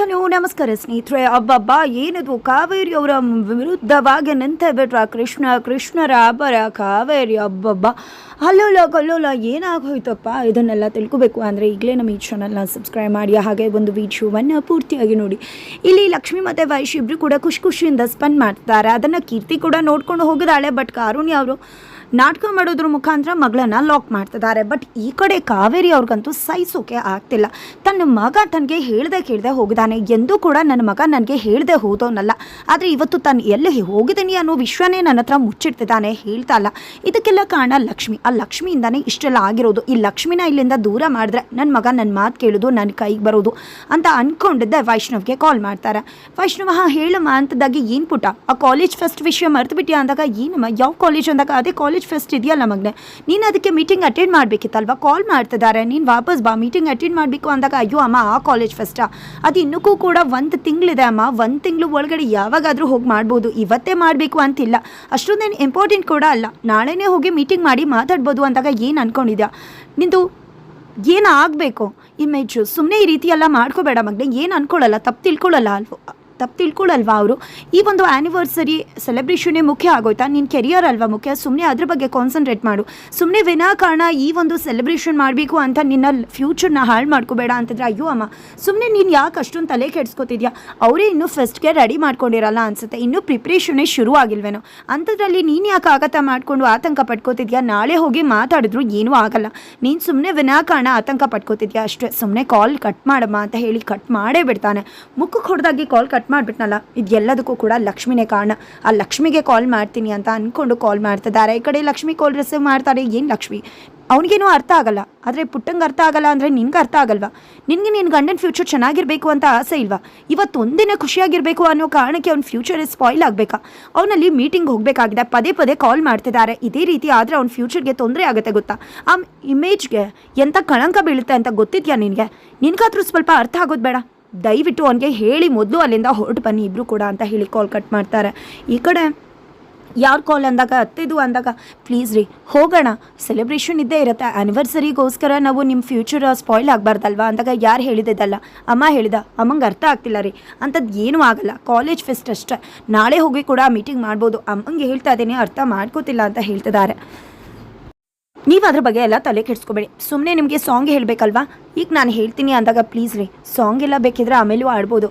Hello ನಮಸ್ಕಾರ. ಸ್ನೇಹಿತರೆ, ಅಬ್ಬಬ್ಬ, ಏನದು? ಕಾವೇರಿ ಅವರ ವಿರುದ್ಧವಾಗಿ ನಿಂತ ಬಿಟ್ರ ಕೃಷ್ಣ, ಕೃಷ್ಣರ ಅಬ್ಬರ ಕಾವೇರಿ, ಅಬ್ಬಬ್ಬ. ಅಲ್ಲೋಲ ಕಲ್ಲೋಲ, ಏನಾಗೋಯ್ತಪ್ಪ? ಇದನ್ನೆಲ್ಲ ತಿಳ್ಕೊಬೇಕು ಅಂದರೆ ಈಗಲೇ ನಮ್ಮ ಈ ಚಾನಲ್ನ ಸಬ್ಸ್ಕ್ರೈಬ್ ಮಾಡಿ. ಹಾಗೆ ಒಂದು ವಿಡಿಯೋವನ್ನು ಪೂರ್ತಿಯಾಗಿ ನೋಡಿ. ಇಲ್ಲಿ ಲಕ್ಷ್ಮಿ ಮತ್ತು ವೈಶ್ ಇಬ್ಬರು ಕೂಡ ಖುಷಿ ಖುಷಿಯಿಂದ ಸ್ಪೆಂಡ್ ಮಾಡ್ತಾರೆ. ಅದನ್ನು ಕೀರ್ತಿ ಕೂಡ ನೋಡ್ಕೊಂಡು ಹೋಗಿದ್ದಾಳೆ ಬಟ್ ಕಾರುಣಿ ಅವರು ನಾಟಕ ಮಾಡೋದ್ರ ಮುಖಾಂತರ ಮಗಳನ್ನ ಲಾಕ್ ಮಾಡ್ತಿದ್ದಾರೆ. ಬಟ್ ಈ ಕಡೆ ಕಾವೇರಿ ಅವ್ರಿಗಂತೂ ಸಹಿಸೋಕೆ ಆಗ್ತಿಲ್ಲ. ತನ್ನ ಮಗ ತನಗೆ ಹೇಳ್ದೆ ಕೇಳ್ದೆ ಹೋಗಿದ್ದಾನೆ. ಎಂದೂ ಕೂಡ ನನ್ನ ಮಗ ನನಗೆ ಹೇಳ್ದೆ ಹೋದವನಲ್ಲ ಆದರೆ ಇವತ್ತು ತಾನು ಎಲ್ಲಿ ಹೋಗಿದ್ದೀನಿ ಅನ್ನೋ ವಿಶ್ವನೇ ನನ್ನ ಹತ್ರ ಮುಚ್ಚಿಡ್ತಿದ್ದಾನೆ ಹೇಳ್ತಾ ಇಲ್ಲ. ಇದಕ್ಕೆಲ್ಲ ಕಾರಣ ಲಕ್ಷ್ಮಿ. ಆ ಲಕ್ಷ್ಮಿಯಿಂದಾನೇ ಇಷ್ಟೆಲ್ಲ ಆಗಿರೋದು. ಈ ಲಕ್ಷ್ಮಿನ ಇಲ್ಲಿಂದ ದೂರ ಮಾಡಿದ್ರೆ ನನ್ನ ಮಗ ನನ್ನ ಮಾತು ಕೇಳೋದು ನನ್ನ ಕೈಗೆ ಬರೋದು ಅಂತ ಅಂದ್ಕೊಂಡಿದ್ದೆ ವೈಷ್ಣವ್ಗೆ ಕಾಲ್ ಮಾಡ್ತಾರೆ. ವೈಷ್ಣವ ಹೇಳಮ್ಮ ಅಂತದಾಗಿ ಏನು ಪುಟ? ಆ ಕಾಲೇಜ್ ಫಸ್ಟ್ ವಿಷಯ ಮರೆತು ಬಿಟ್ಟಿಯಾ ಅಂದಾಗ, ಏನಮ್ಮ, ಯಾವ ಕಾಲೇಜ್ ಅಂದಾಗ, ಅದೇ ಕಾಲೇಜ್ ಫೆಸ್ಟ್ ಇದೆಯಲ್ಲ ಮಗನೆ? ನೀನು ಅದಕ್ಕೆ ಮೀಟಿಂಗ್ ಅಟೆಂಡ್ ಮಾಡಬೇಕಿತ್ತಲ್ವಾ? ಕಾಲ್ ಮಾಡ್ತಿದ್ದಾರೆ ನೀನು ವಾಪಸ್ ಬಾ ಮೀಟಿಂಗ್ ಅಟೆಂಡ್ ಮಾಡಬೇಕು ಅಂದಾಗ, ಅಯ್ಯೋ ಅಮ್ಮ, ಆ ಕಾಲೇಜ್ ಫೆಸ್ಟಾ ಅದು ಇನ್ನಕ್ಕೂ ಕೂಡ ಒಂದು ತಿಂಗಳಿದೆ ಅಮ್ಮ. ಒಂದು ತಿಂಗಳು ಒಳಗಡೆ ಯಾವಾಗಾದರೂ ಹೋಗಿ ಮಾಡ್ಬೋದು. ಇವತ್ತೇ ಮಾಡಬೇಕು ಅಂತಿಲ್ಲ. ಅಷ್ಟೊಂದೇನು ಇಂಪಾರ್ಟೆಂಟ್ ಕೂಡ ಅಲ್ಲ. ನಾಳೆನೇ ಹೋಗಿ ಮೀಟಿಂಗ್ ಮಾಡಿ ಮಾತಾಡ್ಬೋದು ಅಂದಾಗ ಏನು ಅನ್ಕೊಂಡಿದ್ಯಾ? ನಿಂದು ಏನು ಆಗಬೇಕು? ಇಮೇಜು ಸುಮ್ಮನೆ ಈ ರೀತಿ ಎಲ್ಲ ಮಾಡ್ಕೋಬೇಡ ಮಗನೆ. ಏನು ಅನ್ಕೊಳ್ಳಲ್ಲ ತಪ್ಪು ತಿಳ್ಕೊಳ್ಳಲ್ಲ ಅಲ್ವ? ತಪ್ಪು ತಿಳ್ಕೊಳ್ಳಲ್ವಾ ಅವರು? ಈ ಒಂದು ಆ್ಯನಿವರ್ಸರಿ ಸೆಲೆಬ್ರೇಷನ್ನೇ ಮುಖ್ಯ ಆಗೋಯ್ತಾ? ನಿನ್ನ ಕೆರಿಯರ್ ಅಲ್ವಾ ಮುಖ್ಯ? ಸುಮ್ಮನೆ ಅದ್ರ ಬಗ್ಗೆ ಕಾನ್ಸಂಟ್ರೇಟ್ ಮಾಡು. ಸುಮ್ಮನೆ ವಿನಾಕಾರಣ ಈ ಒಂದು ಸೆಲೆಬ್ರೇಷನ್ ಮಾಡಬೇಕು ಅಂತ ನಿನ್ನ ಫ್ಯೂಚರ್ನ ಹಾಳು ಮಾಡ್ಕೋಬೇಡ ಅಂತಂದ್ರೆ ಅಯ್ಯೋ ಅಮ್ಮ. ಸುಮ್ಮನೆ ನೀನು ಯಾಕೆ ಅಷ್ಟೊಂದು ತಲೆ ಕೆಡಿಸ್ಕೋತಿದ್ಯಾ? ಅವರೇ ಇನ್ನೂ ಫಸ್ಟ್ಗೆ ರೆಡಿ ಮಾಡ್ಕೊಂಡಿರಲ್ಲ ಅನ್ಸುತ್ತೆ. ಇನ್ನೂ ಪ್ರಿಪ್ರೇಷನೇ ಶುರು ಆಗಿಲ್ವೇನೋ. ಅಂಥದ್ರಲ್ಲಿ ನೀನು ಯಾಕೆ ಆಗತ್ತ ಮಾಡಿಕೊಂಡು ಆತಂಕ ಪಡ್ಕೋತಿದ್ಯಾ ನಾಳೆ ಹೋಗಿ ಮಾತಾಡಿದ್ರು ಏನೂ ಆಗಲ್ಲ. ನೀನು ಸುಮ್ಮನೆ ವಿನಾಕಾರಣ ಆತಂಕ ಪಡ್ಕೋತಿದ್ಯಾ ಅಷ್ಟೇ. ಸುಮ್ಮನೆ ಕಾಲ್ ಕಟ್ ಮಾಡಮ್ಮ ಅಂತ ಹೇಳಿ ಕಟ್ ಮಾಡೇ ಬಿಡ್ತಾನೆ. ಮುಖಕ್ಕೆ ಹೊಡೆದಾಗಿ ಕಾಲ್ ಕಟ್ ಮಾಡಿಬಿಟ್ನಲ್ಲ? ಇದು ಎಲ್ಲದಕ್ಕೂ ಕೂಡ ಲಕ್ಷ್ಮಿನೇ ಕಾರಣ. ಆ ಲಕ್ಷ್ಮಿಗೆ ಕಾಲ್ ಮಾಡ್ತೀನಿ ಅಂತ ಅಂದ್ಕೊಂಡು ಕಾಲ್ ಮಾಡ್ತಿದ್ದಾರೆ. ಈ ಕಡೆ ಲಕ್ಷ್ಮಿ ಕಾಲ್ ರಿಸೀವ್ ಮಾಡ್ತಾರೆ ಏನು ಲಕ್ಷ್ಮಿ? ಅವನಿಗೇನೂ ಅರ್ಥ ಆಗಲ್ಲ. ಆದರೆ ಪುಟ್ಟಂಗೆ ಅರ್ಥ ಆಗಲ್ಲ ಅಂದರೆ ನಿನ್ಗೆ ಅರ್ಥ ಆಗಲ್ವಾ? ನಿನಗೆ ನಿನ್ನ ಗಂಡನ ಫ್ಯೂಚರ್ ಚೆನ್ನಾಗಿರಬೇಕು ಅಂತ ಆಸೆ ಇಲ್ವಾ? ಇವತ್ತು ಒಂದಿನ ಖುಷಿಯಾಗಿರಬೇಕು ಅನ್ನೋ ಕಾರಣಕ್ಕೆ ಅವ್ನ ಫ್ಯೂಚರ್ ಸ್ಪಾಯ್ಲ್ ಆಗಬೇಕಾ? ಅವನಲ್ಲಿ ಮೀಟಿಂಗ್ ಹೋಗಬೇಕಾಗಿದೆ. ಪದೇ ಪದೇ ಕಾಲ್ ಮಾಡ್ತಿದ್ದಾರೆ. ಇದೇ ರೀತಿ ಆದರೆ ಅವ್ನ ಫ್ಯೂಚರ್ಗೆ ತೊಂದರೆ ಆಗುತ್ತೆ ಗೊತ್ತಾ? ಆ ಇಮೇಜ್ಗೆ ಎಂಥ ಕಳಂಕ ಬೀಳುತ್ತೆ ಅಂತ ಗೊತ್ತಿದ್ಯಾ ನಿನಗೆ? ನಿನಗಾದ್ರೂ ಸ್ವಲ್ಪ ಅರ್ಥ ಆಗೋದು ಬೇಡ. ದಯವಿಟ್ಟು ಅವನಿಗೆ ಹೇಳಿ ಮೊದಲು ಅಲ್ಲಿಂದ ಹೊರಟು ಬನ್ನಿ ಇಬ್ಬರು ಕೂಡ ಅಂತ ಹೇಳಿ ಕಾಲ್ ಕಟ್ ಮಾಡ್ತಾರೆ. ಈ ಕಡೆ ಯಾರು ಕಾಲ್ ಅಂದಾಗ ಅತ್ತಿದ್ದು ಅಂದಾಗ ಪ್ಲೀಸ್ ರೀ, ಹೋಗೋಣ. ಸೆಲೆಬ್ರೇಷನ್ ಇದ್ದೇ ಇರುತ್ತೆ. ಆ್ಯನಿವರ್ಸರಿಗೋಸ್ಕರ ನಾವು ನಿಮ್ಮ ಫ್ಯೂಚರ್ ಸ್ಪಾಯ್ಲ್ ಆಗಬಾರ್ದಲ್ವಾ? ಅಂದಾಗ, ಯಾರು ಹೇಳಿದ್ದಲ್ಲ? ಅಮ್ಮ ಹೇಳಿದ. ಅಮ್ಮಂಗೆ ಅರ್ಥ ಆಗ್ತಿಲ್ಲ ರೀ. ಅಂಥದ್ದು ಏನೂ ಆಗಲ್ಲ. ಕಾಲೇಜ್ ಫೆಸ್ಟ್ ಅಷ್ಟೇ. ನಾಳೆ ಹೋಗಿ ಕೂಡ ಮೀಟಿಂಗ್ ಮಾಡ್ಬೋದು. ಅಮ್ಮಂಗೆ ಹೇಳ್ತಾ ಇದ್ದೀನಿ, ಅರ್ಥ ಮಾಡ್ಕೋತಿಲ್ಲ ಅಂತ ಹೇಳ್ತಿದ್ದಾರೆ. ನೀವು ಅದ್ರ ಬಗ್ಗೆ ಎಲ್ಲ ತಲೆ ಕೆಡಿಸ್ಕೋಬೇಡಿ. ಸುಮ್ಮನೆ ನಿಮಗೆ ಸಾಂಗ್ ಹೇಳಬೇಕಲ್ವಾ? ಈಗ ನಾನು ಹೇಳ್ತೀನಿ ಅಂದಾಗ ಪ್ಲೀಸ್ ರೀ. ಸಾಂಗ್ ಎಲ್ಲ ಬೇಕಿದ್ರೆ ಆಮೇಲೂ ಆಡ್ಬೋದು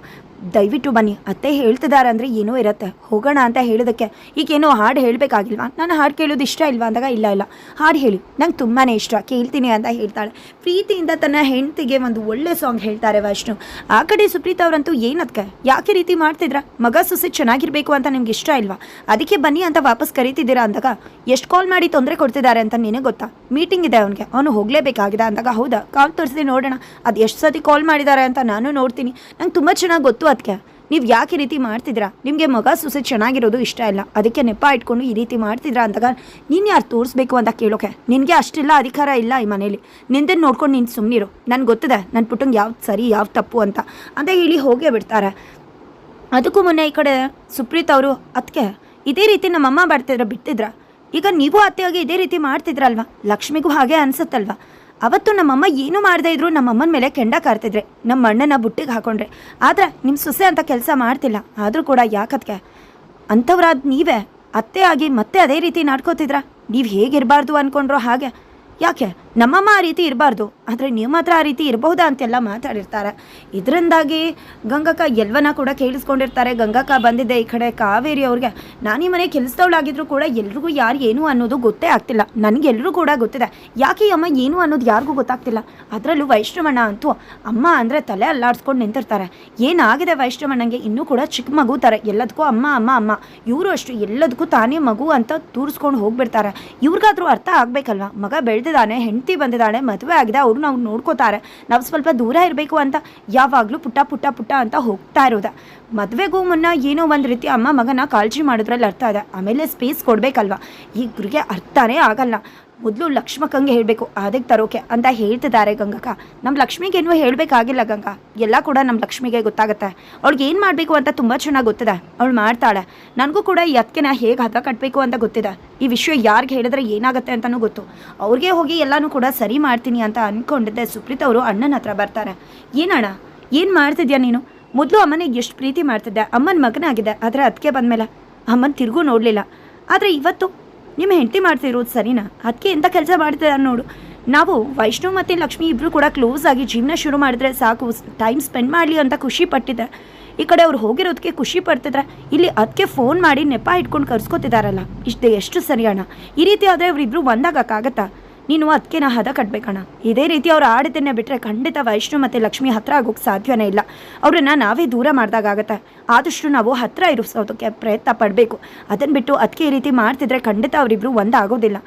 ದಯವಿಟ್ಟು ಬನ್ನಿ. ಅತ್ತೆ ಹೇಳ್ತಿದ್ದಾರೆ ಅಂದರೆ ಏನೋ ಇರುತ್ತೆ. ಹೋಗೋಣ ಅಂತ ಹೇಳೋದಕ್ಕೆ ಈಗೇನೋ ಹಾಡು ಹೇಳಬೇಕಾಗಿಲ್ವಾ? ನಾನು ಹಾಡು ಕೇಳೋದು ಇಷ್ಟ ಇಲ್ವಾ ಅಂದಾಗ ಇಲ್ಲ ಇಲ್ಲ. ಹಾಡು ಹೇಳಿ. ನಂಗೆ ತುಂಬಾ ಇಷ್ಟ. ಕೇಳ್ತೀನಿ ಅಂತ ಹೇಳ್ತಾಳೆ. ಪ್ರೀತಿಯಿಂದ ತನ್ನ ಹೆಂಡತಿಗೆ ಒಂದು ಒಳ್ಳೆ ಸಾಂಗ್ ಹೇಳ್ತಾರೆ ವೈಷ್ಣು. ಆ ಕಡೆ ಸುಪ್ರೀತ್ ಅವರಂತೂ ಏನದ್ಕೆ ಯಾಕೆ ರೀತಿ ಮಾಡ್ತಿದ್ರ? ಮಗ ಸೊಸೆ ಚೆನ್ನಾಗಿರಬೇಕು ಅಂತ ನಿಮ್ಗೆ ಇಷ್ಟ ಇಲ್ವಾ? ಅದಕ್ಕೆ ಬನ್ನಿ ಅಂತ ವಾಪಸ್ ಕರೀತಿದ್ದೀರಾ ಅಂದಾಗ ಎಷ್ಟು ಕಾಲ್ ಮಾಡಿ ತೊಂದರೆ ಕೊಡ್ತಿದ್ದಾರೆ ಅಂತ ನಿನಗೆ ಗೊತ್ತಾ? ಮೀಟಿಂಗ್ ಇದೆ ಅವನಿಗೆ. ಅವನು ಹೋಗಲೇಬೇಕಾಗಿದೆ ಅಂದಾಗ ಹೌದಾ? ಕಾಲ್ ತೋರಿಸಿ ನೋಡೋಣ. ಅದು ಎಷ್ಟು ಸತಿ ಕಾಲ್ ಮಾಡಿದ್ದಾರೆ ಅಂತ ನಾನು ನೋಡ್ತೀನಿ. ನಂಗೆ ತುಂಬ ಚೆನ್ನಾಗಿ ಗೊತ್ತು ಅದಕ್ಕೆ ನೀವು ಯಾಕೆ ಈ ರೀತಿ ಮಾಡ್ತಿದ್ದೀರಾ? ನಿಮಗೆ ಮಗ ಸೊಸೆ ಚೆನ್ನಾಗಿರೋದು ಇಷ್ಟ ಇಲ್ಲ. ಅದಕ್ಕೆ ನೆಪ ಇಟ್ಕೊಂಡು ಈ ರೀತಿ ಮಾಡ್ತಿದ್ರಾ ಅಂದಾಗ ನೀನು ಯಾರು ತೋರಿಸ್ಬೇಕು ಅಂತ ಕೇಳೋಕೆ? ನಿನಗೆ ಅಷ್ಟೆಲ್ಲ ಅಧಿಕಾರ ಇಲ್ಲ ಈ ಮನೇಲಿ. ನಿಂದನ್ನು ನೋಡ್ಕೊಂಡು ನೀನು ಸುಮ್ಮನಿರು ನನಗೆ ಗೊತ್ತಿದೆ ನನ್ನ ಪುಟ್ಟಂಗೆ ಯಾವ್ದು ಸರಿ ಯಾವ್ದು ತಪ್ಪು ಅಂತ. ಅಂತ ಹೇಳಿ ಹೋಗೇ ಬಿಡ್ತಾರೆ. ಅದಕ್ಕೂ ಮೊನ್ನೆ ಈ ಕಡೆ ಸುಪ್ರೀತ್ ಅವರು ಅದಕ್ಕೆ ಇದೇ ರೀತಿ ನಮ್ಮಮ್ಮ ಬರ್ತಿದ್ರ, ಬಿಟ್ಟಿದ್ರ? ಈಗ ನೀವು ಅತ್ತೆಯಾಗಿ ಇದೇ ರೀತಿ ಮಾಡ್ತಿದ್ರಲ್ವಾ? ಲಕ್ಷ್ಮಿಗೂ ಹಾಗೆ ಅನ್ಸುತ್ತಲ್ವಾ? ಅವತ್ತು ನಮ್ಮಮ್ಮ ಏನು ಮಾಡದೇ ಇದ್ರು ನಮ್ಮಮ್ಮನ ಮೇಲೆ ಕೆಂಡ ಕಾರ್ತಿದ್ರೆ, ನಮ್ಮ ಅಣ್ಣನ ಬುಟ್ಟಿಗೆ ಹಾಕೊಂಡ್ರೆ. ಆದ್ರೆ ನಿಮ್ಮ ಸೊಸೆ ಅಂತ ಕೆಲಸ ಮಾಡ್ತಿಲ್ಲ, ಆದರೂ ಕೂಡ ಯಾಕದ್ಕೆ? ಅಂಥವ್ರಾದ ನೀವೇ, ಅತ್ತೆ ಆಗಿ ಮತ್ತೆ ಅದೇ ರೀತಿ ನಾಡ್ಕೋತಿದ್ರ? ನೀವು ಹೇಗಿರಬಾರ್ದು ಅನ್ಕೊಂಡ್ರೋ ಹಾಗೆ. ಯಾಕೆ? ನಮ್ಮಮ್ಮ ಆ ರೀತಿ ಇರಬಾರ್ದು, ಆದರೆ ನೀವು ಮಾತ್ರ ಆ ರೀತಿ ಇರಬಹುದಾ ಅಂತೆಲ್ಲ ಮಾತಾಡಿರ್ತಾರೆ. ಇದರಿಂದಾಗಿ ಗಂಗಕ್ಕ ಎಲ್ವನ ಕೂಡ ಕೇಳಿಸ್ಕೊಂಡಿರ್ತಾರೆ, ಗಂಗಕ್ಕ ಬಂದಿದ್ದೆ ಈ ಕಡೆ ಕಾವೇರಿ ಅವ್ರಿಗೆ. ನಾನು ಈ ಮನೆ ಕೆಲಸದವಳಾಗಿದ್ರು ಕೂಡ ಎಲ್ರಿಗೂ ಯಾರು ಏನು ಅನ್ನೋದು ಗೊತ್ತೇ ಆಗ್ತಿಲ್ಲ. ನನಗೆಲ್ಲರೂ ಕೂಡ ಗೊತ್ತಿದೆ. ಯಾಕೆ ಅಮ್ಮ ಏನು ಅನ್ನೋದು ಯಾರಿಗೂ ಗೊತ್ತಾಗ್ತಿಲ್ಲ. ಅದರಲ್ಲೂ ವೈಷ್ಣವಣ್ಣ ಅಂತೂ ಅಮ್ಮ ಅಂದರೆ ತಲೆ ಅಲ್ಲಾಡ್ಸ್ಕೊಂಡು ನಿಂತಿರ್ತಾರೆ. ಏನಾಗಿದೆ ವೈಷ್ಣವಣ್ಣಂಗೆ? ಇನ್ನೂ ಕೂಡ ಚಿಕ್ಕ ಮಗು ಥರ ಎಲ್ಲದಕ್ಕೂ ಅಮ್ಮ ಅಮ್ಮ ಅಮ್ಮ. ಇವರು ಅಷ್ಟು ಎಲ್ಲದಕ್ಕೂ ತಾನೇ ಮಗು ಅಂತ ತೂರಿಸ್ಕೊಂಡು ಹೋಗ್ಬಿಡ್ತಾರೆ. ಇವ್ರಿಗಾದ್ರೂ ಅರ್ಥ ಆಗಬೇಕಲ್ವ? ಮಗ ಬೆಳೆದಿದ್ದಾನೆ ಹೆಂಡತಿ ಬಂದಿದ್ದಾಳೆ, ಮದುವೆ ಆಗಿದೆ, ಅವರು ನಾವು ನೋಡ್ಕೋತಾರೆ. ನಾವು ಸ್ವಲ್ಪ ದೂರ ಇರಬೇಕು ಅಂತ, ಯಾವಾಗಲೂ ಪುಟ್ಟ ಪುಟ್ಟ ಪುಟ್ಟ ಅಂತ ಹೋಗ್ತಾ ಇರೋದ. ಮದುವೆಗೂ ಮುನ್ನ ಏನೋ ಒಂದು ರೀತಿ ಅಮ್ಮ ಮಗನ ಕಾಳಜಿ ಮಾಡೋದ್ರಲ್ಲಿ ಅರ್ಥ ಇದೆ. ಆಮೇಲೆ ಸ್ಪೇಸ್ ಕೊಡಬೇಕಲ್ವಾ? ಈ ಗುರಿಗೆ ಅರ್ಥನೇ ಆಗಲ್ಲ. ಮೊದಲು ಲಕ್ಷ್ಮಕ್ಕಂಗೆ ಹೇಳಬೇಕು ಅದಕ್ಕೆ ತರೋಕೆ ಅಂತ ಹೇಳ್ತಿದ್ದಾರೆ ಗಂಗಕ್ಕ. ನಮ್ಮ ಲಕ್ಷ್ಮಿಗೇನು ಹೇಳಬೇಕಾಗಿಲ್ಲ ಗಂಗಾ. ಎಲ್ಲ ಕೂಡ ನಮ್ಮ ಲಕ್ಷ್ಮಿಗೆ ಗೊತ್ತಾಗುತ್ತೆ. ಅವ್ಳಿಗೆ ಏನು ಮಾಡಬೇಕು ಅಂತ ತುಂಬ ಚೆನ್ನಾಗಿ ಗೊತ್ತಿದೆ. ಅವಳು ಮಾಡ್ತಾಳೆ. ನನಗೂ ಕೂಡ ಈ ನಾ ಹೇಗೆ ಹದ ಕಟ್ಟಬೇಕು ಅಂತ ಗೊತ್ತಿದೆ. ಈ ವಿಷಯ ಯಾರಿಗೆ ಹೇಳಿದ್ರೆ ಏನಾಗುತ್ತೆ ಅಂತಲೂ ಗೊತ್ತು. ಅವ್ರಿಗೆ ಹೋಗಿ ಎಲ್ಲನೂ ಕೂಡ ಸರಿ ಮಾಡ್ತೀನಿ ಅಂತ ಅಂದ್ಕೊಂಡಿದ್ದೆ ಸುಪ್ರೀತ್ ಅವರು ಅಣ್ಣನ ಹತ್ರ ಬರ್ತಾರೆ. ಏನಣ್ಣ? ಏನು ಮಾಡ್ತಿದ್ಯಾ ನೀನು? ಮೊದಲು ಅಮ್ಮನಿಗೆ ಎಷ್ಟು ಪ್ರೀತಿ ಮಾಡ್ತಿದ್ದೆ. ಅಮ್ಮನ ಮಗನಾಗಿದೆ, ಆದರೆ ಅದಕ್ಕೆ ಬಂದಮೇಲೆ ಅಮ್ಮನ ತಿರುಗೂ ನೋಡಲಿಲ್ಲ. ಆದರೆ ಇವತ್ತು ನಿಮ್ಮ ಹೆಂಡತಿ ಮಾಡ್ತಿರೋದು ಸರಿನಾ? ಅದಕ್ಕೆ ಎಂಥ ಕೆಲಸ ಮಾಡ್ತಿದ್ದಾರೆ ನೋಡು. ನಾವು ವೈಷ್ಣವ್ ಮತ್ತು ಲಕ್ಷ್ಮಿ ಇಬ್ಬರು ಕೂಡ ಕ್ಲೋಸ್ ಆಗಿ ಜೀವನ ಶುರು ಮಾಡಿದ್ರೆ ಸಾಕು. ಟೈಮ್ ಸ್ಪೆಂಡ್ ಮಾಡಲಿ ಅಂತ ಖುಷಿ ಪಟ್ಟಿದ್ದೆ. ಈ ಕಡೆ ಅವ್ರು ಹೋಗಿರೋದಕ್ಕೆ ಖುಷಿ ಪಡ್ತಿದ್ರೆ, ಇಲ್ಲಿ ಅದಕ್ಕೆ ಫೋನ್ ಮಾಡಿ ನೆಪ ಇಟ್ಕೊಂಡು ಕರ್ಸ್ಕೊತಿದಾರಲ್ಲ. ಇಷ್ಟು ಎಷ್ಟು ಸರಿ ಅಣ್ಣ? ಈ ರೀತಿ ಆದರೆ ಅವರಿಬ್ರು ಒಂದಾಗಕ್ಕಾಗತ್ತಾ? ನೀನು ಅದಕ್ಕೆ ನಾ ಹದ ಕಟ್ಬೇಕಣ್ಣ ಇದೇ ರೀತಿ ಅವ್ರು ಆಡಿದ್ದನ್ನೇ ಬಿಟ್ಟರೆ ಖಂಡಿತ ವೈಷ್ಣು ಮತ್ತು ಲಕ್ಷ್ಮಿ ಹತ್ರ ಆಗೋಕ್ಕೆ ಸಾಧ್ಯವೇ ಇಲ್ಲ. ಅವ್ರನ್ನ ನಾವೇ ದೂರ ಮಾಡಿದಾಗತ್ತೆ ಆದಷ್ಟು ನಾವು ಹತ್ತಿರ ಇರಿಸೋದಕ್ಕೆ ಪ್ರಯತ್ನ ಪಡಬೇಕು. ಅದನ್ನು ಬಿಟ್ಟು ಅದಕ್ಕೆ ಈ ರೀತಿ ಮಾಡ್ತಿದ್ರೆ ಖಂಡಿತ ಅವರಿಬ್ರು ಒಂದಾಗೋದಿಲ್ಲ.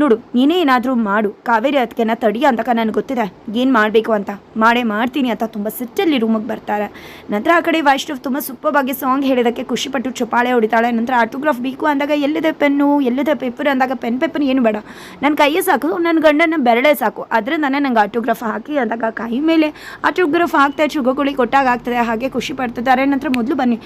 ನೋಡು, ನೀನೇ ಏನಾದರೂ ಮಾಡು. ಕಾವೇರಿ ಅದಕ್ಕೆನ ತಡಿ ಅಂತಕ ನನಗೆ ಗೊತ್ತಿದೆ. ಏನು ಮಾಡಬೇಕು ಅಂತ. ಮಾಡೇ ಮಾಡ್ತೀನಿ ಅಂತ ತುಂಬ ಸಿಟ್ಟಲ್ಲಿ ರೂಮಿಗೆ ಬರ್ತಾರೆ. ನಂತರ ಆ ಕಡೆ ವೈಷ್ಣವ್ ತುಂಬ ಸೂಪರ್ವಾಗಿ ಸಾಂಗ್ ಹೇಳಿದಕ್ಕೆ ಖುಷಿಪಟ್ಟು ಚಪಾಳೆ ಹೊಡಿತಾಳೆ. ನಂತರ ಆಟೋಗ್ರಾಫ್ ಬೇಕು ಅಂದಾಗ ಎಲ್ಲಿದೆ ಪೆನ್ನು ಎಲ್ಲಿದೆ ಪೇಪರ್ ಅಂದಾಗ ಪೆನ್ ಪೇಪರ್ ಏನು ಬೇಡ. ನನ್ನ ಕೈಯೇ ಸಾಕು ನನ್ನ ಗಂಡನ ಬೆರಳೆ ಸಾಕು. ಅದರಿಂದನೇ ನಂಗೆ ಆಟೋಗ್ರಾಫ್ ಹಾಕಿ ಅಂದಾಗ ಕೈ ಮೇಲೆ ಆಟೋಗ್ರಾಫ್ ಹಾಕ್ತಾ ಚುಗಗುಳಿ ಕೊಟ್ಟಾಗ ಆಗ್ತದೆ. ಹಾಗೆ ಖುಷಿ ಪಡ್ತಿದ್ದಾರೆ. ನಂತರ ಮೊದಲು ಬನ್ನಿ.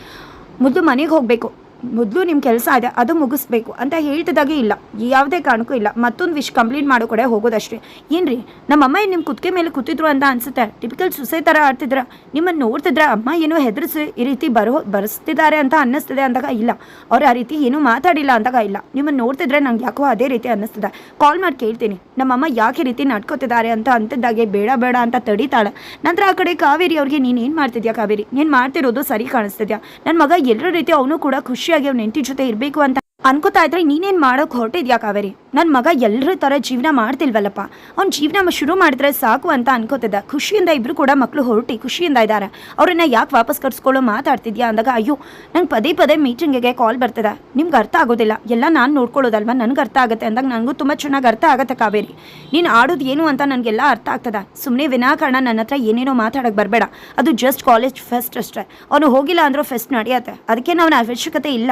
ಮೊದಲು ಮನೆಗೆ ಹೋಗಬೇಕು. ಮೊದಲು ನಿಮ್ಮ ಕೆಲಸ ಇದೆ, ಅದು ಮುಗಿಸ್ಬೇಕು ಅಂತ ಹೇಳ್ತಿದ್ದಾಗೆ ಇಲ್ಲ. ಯಾವುದೇ ಕಾರಣಕ್ಕೂ ಇಲ್ಲ. ಮತ್ತೊಂದು ವಿಶ್ ಕಂಪ್ಲೀಟ್ ಮಾಡೋ ಕಡೆ ಹೋಗೋದಷ್ಟೇ. ಏನ್ರಿ? ನಮ್ಮ ಅಮ್ಮ ನಿಮ್ಮ ಕುತ್ತಿಗೆ ಮೇಲೆ ಕೂತಿದ್ರು ಅಂತ ಅನ್ಸುತ್ತೆ. ಟಿಪಿಕಲ್ ಸುಸೆ ಥರ ಆಡ್ತಿದ್ರ. ನಿಮ್ಮನ್ನು ನೋಡ್ತಿದ್ರೆ, ಅಮ್ಮ ಏನೋ ಹೆದರಿಸಿ ಈ ರೀತಿ ಬರೋ, ಬರೆಸ್ತಿದ್ದಾರೆ ಅಂತ ಅನ್ನಿಸ್ತಿದೆ ಅಂದಾಗ ಇಲ್ಲ. ಅವ್ರು ಆ ರೀತಿ ಏನೂ ಮಾತಾಡಿಲ್ಲ ಅಂದಾಗ ಇಲ್ಲ. ನಿಮ್ಮನ್ನು ನೋಡ್ತಿದ್ರೆ ನಂಗೆ ಯಾಕೋ ಅದೇ ರೀತಿ ಅನ್ನಿಸ್ತಿದೆ. ಕಾಲ್ ಮಾಡಿ ಕೇಳ್ತೀನಿ. ನಮ್ಮಮ್ಮ ಯಾಕೆ ರೀತಿ ನಡ್ಕೋತಿದ್ದಾರೆ ಅಂತ ಅಂತಿದ್ದಾಗೆ ಬೇಡ ಬೇಡ ಅಂತ ತಡಿತಾಳೆ. ನಂತರ ಆ ಕಡೆ ಕಾವೇರಿ ಅವ್ರಿಗೆ, ನೀನು ಏನು ಮಾಡ್ತಿದ್ಯಾ ಕಾವೇರಿ? ನೀನು ಮಾಡ್ತಿರೋದು ಸರಿ ಕಾಣಿಸ್ತಿದ್ಯಾ? ನನ್ನ ಮಗ ಎಲ್ಲರ ರೀತಿ ಅವನು ಕೂಡ ಖುಷಿಯಾಗಿ ಅವ್ನ ಹೆಂಡತಿ ಜೊತೆ ಇರಬೇಕು ಅಂತ ಅನ್ಕೋತಾ ಇದ್ರೆ ನೀನೇನು ಮಾಡೋಕೆ ಹೊರಟಿದ್ಯಾ ಕಾವೇರಿ? ನನ್ನ ಮಗ ಎಲ್ಲರ ಥರ ಜೀವನ ಮಾಡ್ತಿಲ್ವಲ್ಲಪ್ಪ. ಅವ್ನು ಜೀವನ ಶುರು ಮಾಡಿದ್ರೆ ಸಾಕು ಅಂತ ಅನ್ಕೋತಿದ್ದ. ಖುಷಿಯಿಂದ ಇಬ್ಬರು ಕೂಡ ಮಕ್ಕಳು ಹೊರಟಿ ಖುಷಿಯಿಂದ ಇದ್ದಾರೆ ಅವ್ರನ್ನ ಯಾಕೆ ವಾಪಸ್ ಕರ್ಸ್ಕೊಳ್ಳೋ ಮಾತಾಡ್ತಿದ್ಯಾ ಅಂದಾಗ, ಅಯ್ಯೋ, ನಂಗೆ ಪದೇ ಪದೇ ಮೀಟಿಂಗಿಗೆ ಕಾಲ್ ಬರ್ತದೆ. ನಿಮ್ಗೆ ಅರ್ಥ ಆಗೋದಿಲ್ಲ. ಎಲ್ಲ ನಾನು ನೋಡ್ಕೊಳ್ಳೋದಲ್ವಾ? ನನಗೆ ಅರ್ಥ ಆಗುತ್ತೆ. ಅಂದಾಗ ನನಗೂ ತುಂಬ ಚೆನ್ನಾಗಿ ಅರ್ಥ ಆಗುತ್ತೆ ಕಾವೇರಿ. ನೀನು ಆಡೋದು ಏನು ಅಂತ ನನಗೆಲ್ಲ ಅರ್ಥ ಆಗ್ತದೆ. ಸುಮ್ಮನೆ ವಿನಾಕಾರಣ ನನ್ನ ಹತ್ರ ಏನೇನೋ ಮಾತಾಡೋಕೆ ಬರಬೇಡ. ಅದು ಜಸ್ಟ್ ಕಾಲೇಜ್ ಫೆಸ್ಟ್ ಅಷ್ಟೇ. ಅವನು ಹೋಗಿಲ್ಲ ಅಂದರೂ ಫೆಸ್ಟ್ ನಡೆಯತ್ತೆ. ಅದಕ್ಕೆ ನಾವು ಅವಶ್ಯಕತೆ ಇಲ್ಲ.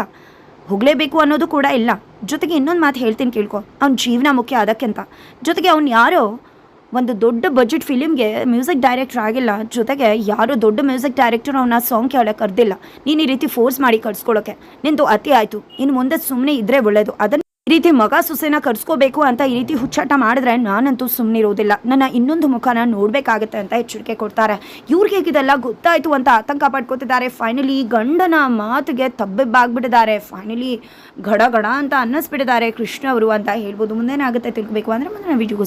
ಹೋಗಲೇಬೇಕು ಅನ್ನೋದು ಕೂಡ ಇಲ್ಲ. ಜೊತೆಗೆ ಇನ್ನೊಂದು ಮಾತು ಹೇಳ್ತೀನಿ ಕೇಳ್ಕೊ. ಅವ್ನ ಜೀವನ ಮುಖ್ಯ ಅದಕ್ಕಿಂತ ಜೊತೆಗೆ ಅವ್ನು ಯಾರೋ ಒಂದು ದೊಡ್ಡ ಬಜೆಟ್ ಫಿಲಿಮ್ಗೆ ಮ್ಯೂಸಿಕ್ ಡೈರೆಕ್ಟರ್ ಆಗಿಲ್ಲ. ಜೊತೆಗೆ ಯಾರು ದೊಡ್ಡ ಮ್ಯೂಸಿಕ್ ಡೈರೆಕ್ಟರ್ ಅವನ ಸಾಂಗ್ ಕೇಳಕ್ಕೆ ಕರೆದಿಲ್ಲ ನೀನು ಈ ರೀತಿ ಫೋರ್ಸ್ ಮಾಡಿ ಕಳ್ಸ್ಕೊಳ್ಳೋಕೆ ನಿಂದು ಅತಿ ಆಯಿತು. ಇನ್ನು ಮುಂದೆ ಸುಮ್ಮನೆ ಇದ್ದರೆ ಒಳ್ಳೆಯದು ಅದನ್ನು ಈ ರೀತಿ ಮಗ ಸೊಸೆನ ಕರ್ಸ್ಕೋಬೇಕು ಅಂತ ಈ ರೀತಿ ಹುಚ್ಚಾಟ ಮಾಡಿದ್ರೆ ನಾನಂತೂ ಸುಮ್ಮನೆ ಇರೋದಿಲ್ಲ ನನ್ನ ಇನ್ನೊಂದು ಮುಖನ ನೋಡಬೇಕಾಗತ್ತೆ ಅಂತ ಎಚ್ಚರಿಕೆ ಕೊಡ್ತಾರೆ. ಇವ್ರಿಗೆ ಹೇಗಿದೆಲ್ಲ ಗೊತ್ತಾಯ್ತು ಅಂತ ಆತಂಕ ಪಡ್ಕೋತಿದ್ದಾರೆ ಫೈನಲಿ ಗಂಡನ ಮಾತಿಗೆ ತಬ್ಬಿಬ್ಬಾಗ್ಬಿಟ್ಟಿದ್ದಾರೆ. ಫೈನಲಿ ಗಡ ಗಡ ಅಂತ ಅನ್ನಿಸ್ಬಿಟ್ಟಿದ್ದಾರೆ ಕೃಷ್ಣ ಅವರು ಅಂತ ಹೇಳ್ಬೋದು. ಮುಂದೇನಾಗುತ್ತೆ ತಿಳ್ಕೊಬೇಕು ಅಂದರೆ ಮುಂದಿನ ವಿಡಿಯೋಗೋಸ್